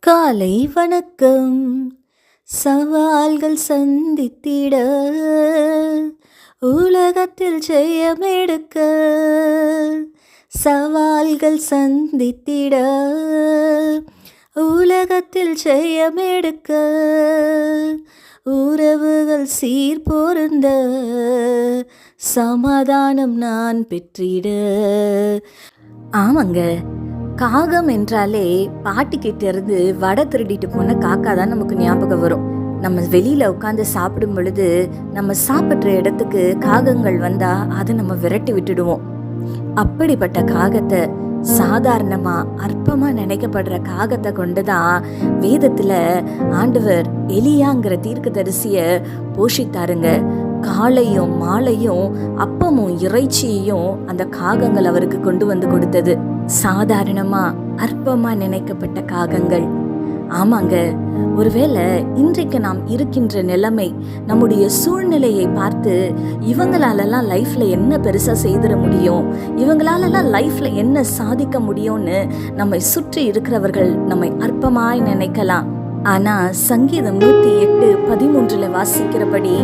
காலை வணக்கம். சவால்கள் சந்தித்திட உலகத்தில் ஜெயமெடுக்க சவால்கள் சந்தித்திட உலகத்தில் ஜெயமெடுக்க உறவுகள் சீர் பொருந்த சமாதானம் நான் பெற்றிட. ஆமாங்க. காகம் என்றாலே பாட்டிக்கிட்ட இருந்து வடை திருடிட்டு போன காக்கா தான் நமக்கு ஞாபகம் வரும். நம்ம வெளியில உட்காந்து சாப்பிடும் பொழுது நம்ம சாப்பிட்ற இடத்துக்கு காகங்கள் வந்தா அதை நம்ம விரட்டி விட்டுடுவோம். அப்படிப்பட்ட காகத்தை சாதாரணமா அற்பமா நினைக்கப்படுற காகத்தை கொண்டுதான் வேதத்துல ஆண்டவர் எலியாங்கிற தீர்க்கதரிசிய போஷித்தாருங்க. காலையும் மாலையும் அப்பமும் இறைச்சியையும் அந்த காகங்கள் அவருக்கு கொண்டு வந்து கொடுத்தது. சாதாரணமா அற்பமா நினைக்கப்பட்ட காகங்கள். ஆமாங்க ஒருவேளை இன்றைக்கு நாம் இருக்கின்ற நிலைமை நம்முடைய சூழ்நிலையை பார்த்து இவங்களாலலாம் லைஃப்பில் என்ன பெருசாக செய்திட முடியும்? இவங்களாலலாம் லைஃப்பில் என்ன சாதிக்க முடியும்னு நம்மை சுற்றி இருக்கிறவர்கள் நம்மை அற்பமாய் நினைக்கலாம். ஆனால் சங்கீதம் நூற்றி எட்டு பதிமூன்றில் வாசிக்கிறபடி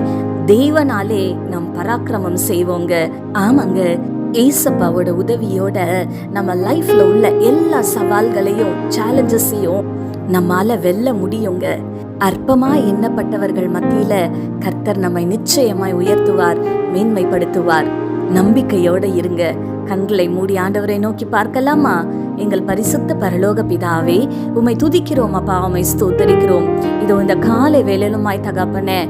தெய்வனாலே நாம் பராக்கிரமம் செய்வோங்க. ஆமாங்க ஏசப்பாவோட உதவியோட நம்ம லைஃப்ல உள்ள எல்லா சவால்களையும் சேலஞ்சஸையும் நம்மால வெல்ல முடியுங்க. அற்பமா எண்ணப்பட்டவர்கள் மத்தியில கர்த்தர் நம்மை நிச்சயமாய் உயர்த்துவார் மேன்மைப்படுத்துவார். நம்பிக்கையோட இருங்க. கண்களை மூடி ஆண்டவரை நோக்கி பார்க்கலாமா? எங்கள் பரிசுத்த பரலோக பிதாவே உம்மை துதிக்கிறோம் அப்பா உமை ஸ்தோத்தரிக்கிறோம். இதோ இந்த காலை வேலையிலுமாய் தகப்பனே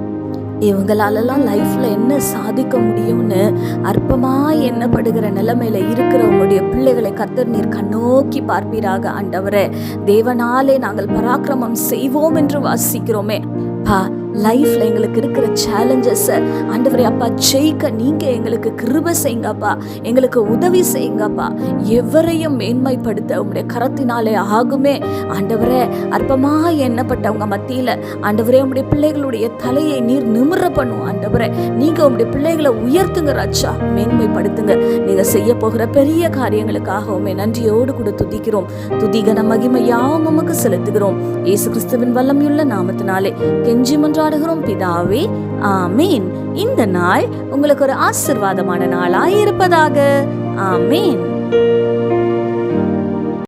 இவங்களாலலாம் லைஃப்பில் என்ன சாதிக்க முடியும்னு அற்பமாக எண்ணப்படுகிற நிலைமையில இருக்கிற உங்களுடைய பிள்ளைகளை கத்தர் நீர் கண்ணோக்கி பார்ப்பீராக ஆண்டவரே. தேவனாலே நாங்கள் பராக்கிரமம் செய்வோம் என்று வாசிக்கிறோமே. பா லைஃப்பில் எங்களுக்கு இருக்கிற சேலஞ்சஸை ஆண்டவரே அப்பா ஜெயிக்க நீங்கள் எங்களுக்கு கிருப செய்யுங்கப்பா. எங்களுக்கு உதவி செய்யுங்கப்பா. எவரையும் மேன்மைப்படுத்த உங்களுடைய கரத்தினாலே ஆகுமே. ஆண்டவரே அற்பமாக எண்ணப்பட்டவங்க மத்தியில் ஆண்டவரே உங்களுடைய பிள்ளைகளுடைய தலையை நீர் நிமிர பண்ணும் ஆண்டவரே. நீங்கள் உங்களுடைய பிள்ளைகளை உயர்த்துங்க ராஜா. மேன்மைப்படுத்துங்க. நீங்கள் செய்ய போகிற பெரிய காரியங்களுக்காக உண்மை நன்றியோடு கூட துதிக்கிறோம். துதிகன மகிமை யாவும் உமக்கு செலுத்துகிறோம். இயேசு கிறிஸ்துவின் வல்லமையுள்ள நாமத்தினாலே கெஞ்சி மன்றாடுகிறோம் பிதாவே. ஆமீன். இந்த நாள் உங்களுக்கு ஒரு ஆசிர்வாதமான நாளாய் இருப்பதாக. ஆமீன்.